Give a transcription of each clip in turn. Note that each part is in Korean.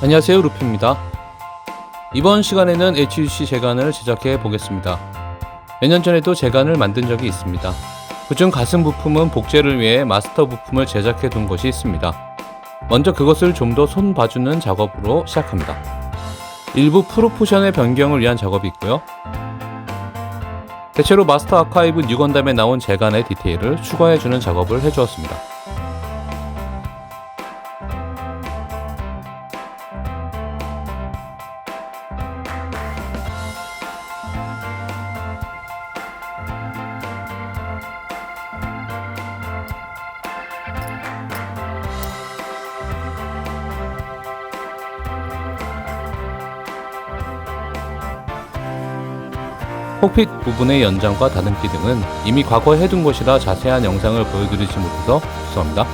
안녕하세요 루피입니다. 이번 시간에는 HUC 재간을 제작해 보겠습니다. 몇 년 전에도 재간을 만든 적이 있습니다. 그중 가슴 부품은 복제를 위해 마스터 부품을 제작해 둔 것이 있습니다. 먼저 그것을 좀 더 손 봐주는 작업으로 시작합니다. 일부 프로포션의 변경을 위한 작업이 있고요. 대체로 마스터 아카이브 뉴건담에 나온 재간의 디테일을 추가해주는 작업을 해주었습니다. 콕핏 부분의 연장과 다듬기 등은 이미 과거에 해둔 것이라 자세한 영상을 보여드리지 못해서 죄송합니다.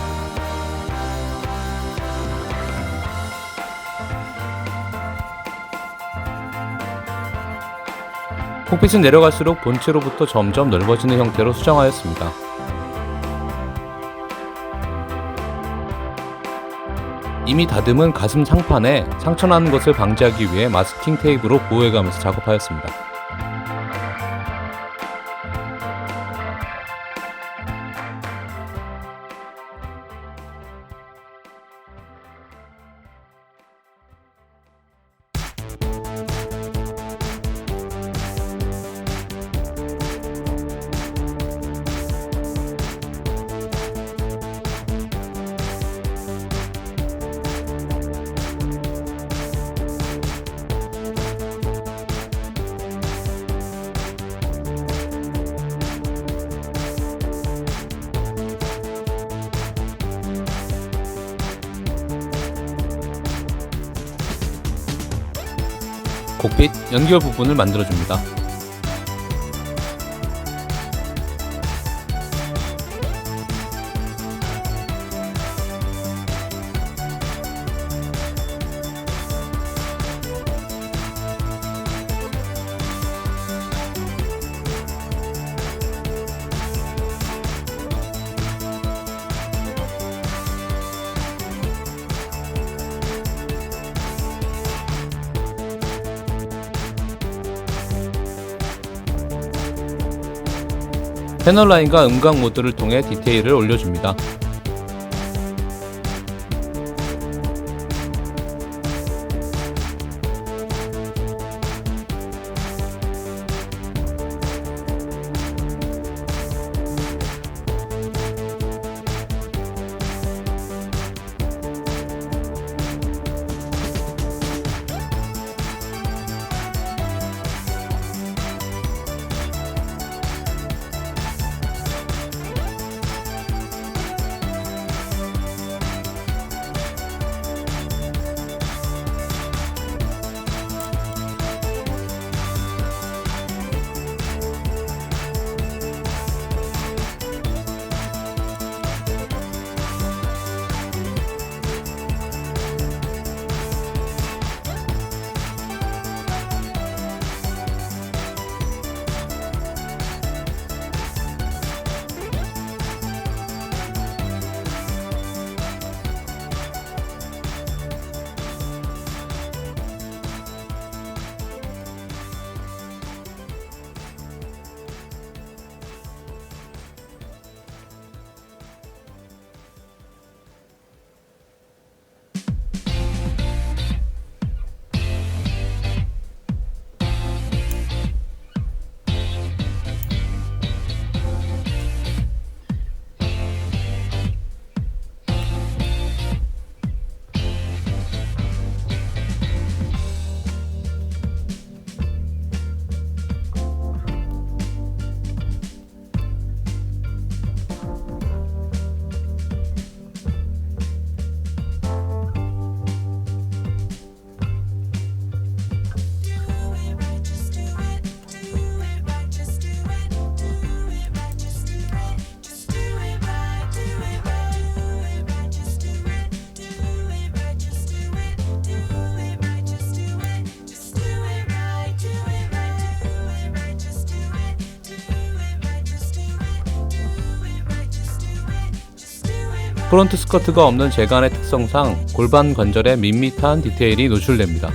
콕핏은 내려갈수록 본체로부터 점점 넓어지는 형태로 수정하였습니다. 이미 다듬은 가슴 상판에 상처나는 것을 방지하기 위해 마스킹 테이프로 보호해가면서 작업하였습니다. Kok핏 연결 부분을 만들어줍니다. 패널 라인과 음각 모드를 통해 디테일을 올려줍니다. 프론트 스커트가 없는 제간의 특성상 골반 관절에 밋밋한 디테일이 노출됩니다.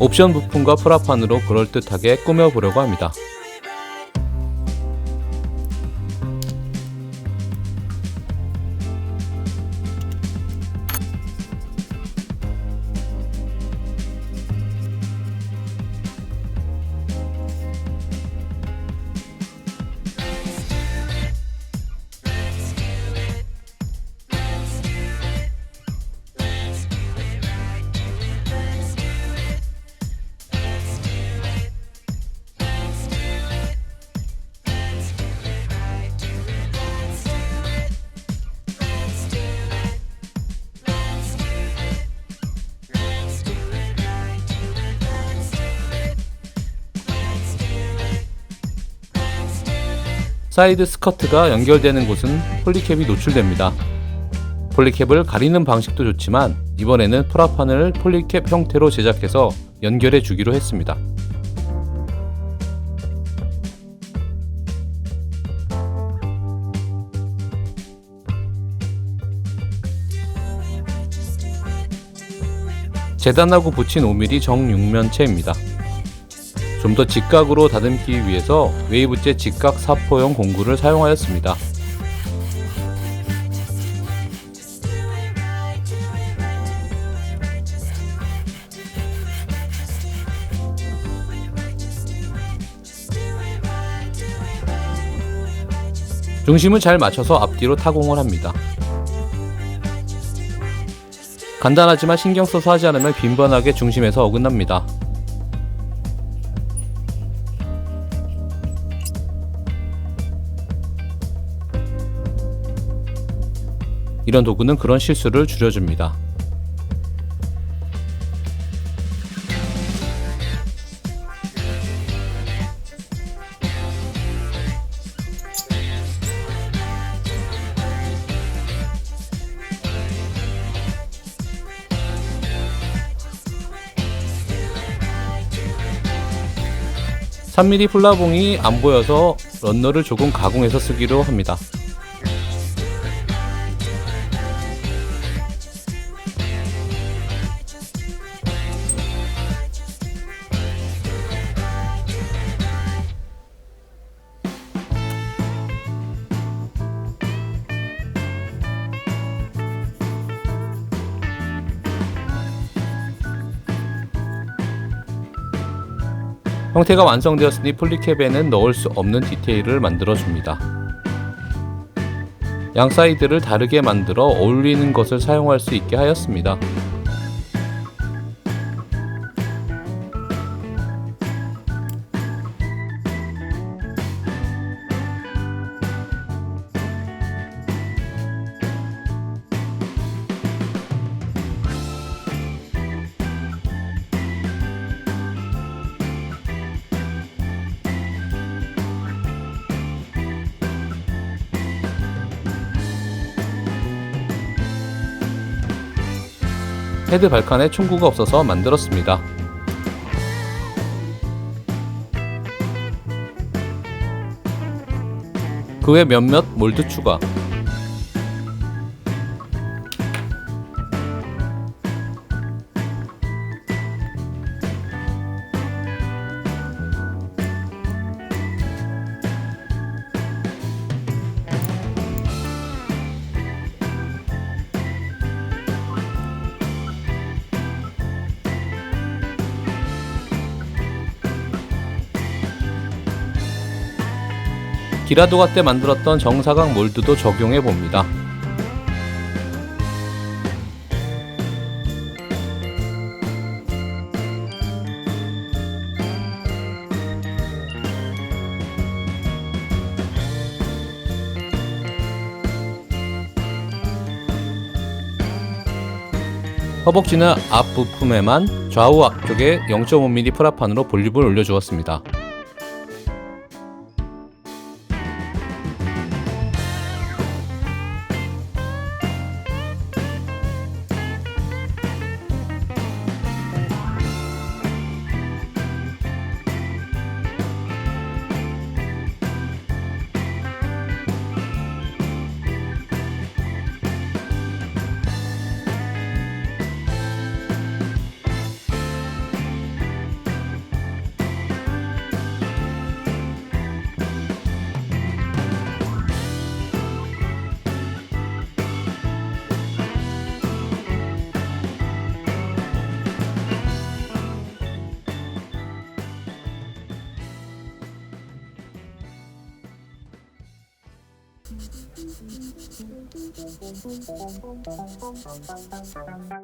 옵션 부품과 프라판으로 그럴듯하게 꾸며보려고 합니다. 사이드 스커트가 연결되는 곳은 폴리캡이 노출됩니다. 폴리캡을 가리는 방식도 좋지만 이번에는 프라판을 폴리캡 형태로 제작해서 연결해 주기로 했습니다. 재단하고 붙인 5mm 정육면체입니다. 좀 더 직각으로 다듬기 위해서 웨이브제 직각 사포형 공구를 사용하였습니다. 중심을 잘 맞춰서 앞뒤로 타공을 합니다. 간단하지만 신경 써서 하지 않으면 빈번하게 중심에서 어긋납니다. 이런 도구는 그런 실수를 줄여줍니다. (3mm) 플라봉이 안 보여서 런너를 조금 가공해서 쓰기로 합니다. 형태가 완성되었으니 폴리캡에는 넣을 수 없는 디테일을 만들어줍니다. 양 사이드를 다르게 만들어 어울리는 것을 사용할 수 있게 하였습니다. 헤드 발칸에 총구가 없어서 만들었습니다. 그 외 몇몇 몰드 추가 기라도가 때 만들었던 정사각 몰드도 적용해 봅니다. 허벅지는 앞부품에만 좌우 앞쪽에 0.5mm 프라판으로 볼륨을 올려주었습니다. Thank you.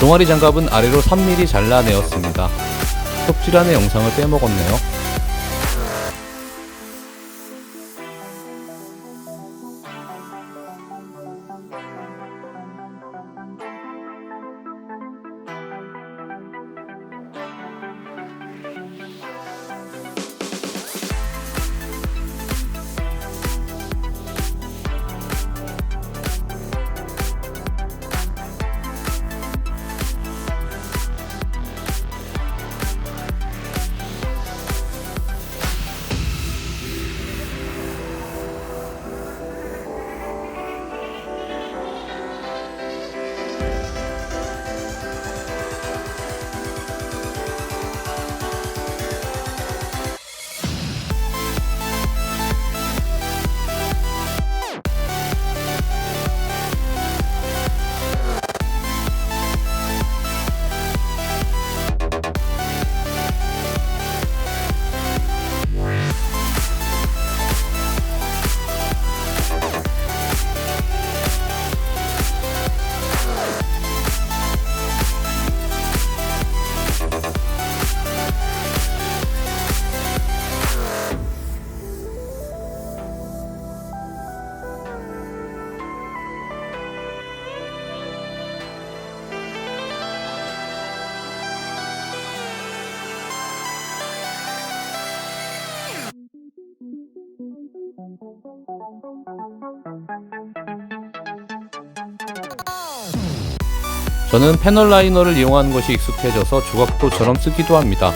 종아리 장갑은 아래로 3mm 잘라내었습니다. 톱질하는 영상을 빼먹었네요. 저는 패널 라이너를 이용하는 것이 익숙해져서 조각도처럼 쓰기도 합니다.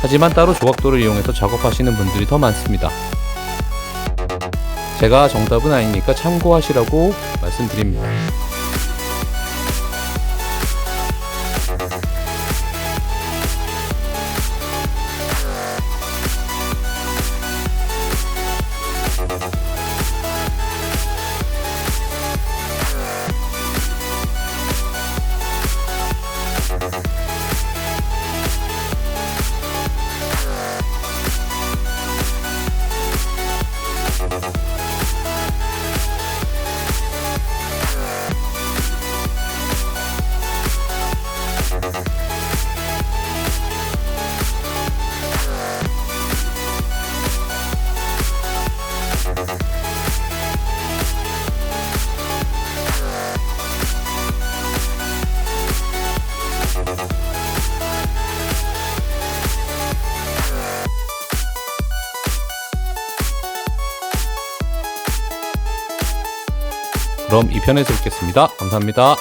하지만 따로 조각도를 이용해서 작업하시는 분들이 더 많습니다. 제가 정답은 아니니까 참고하시라고 말씀드립니다. 그럼 2편에서 뵙겠습니다. 감사합니다.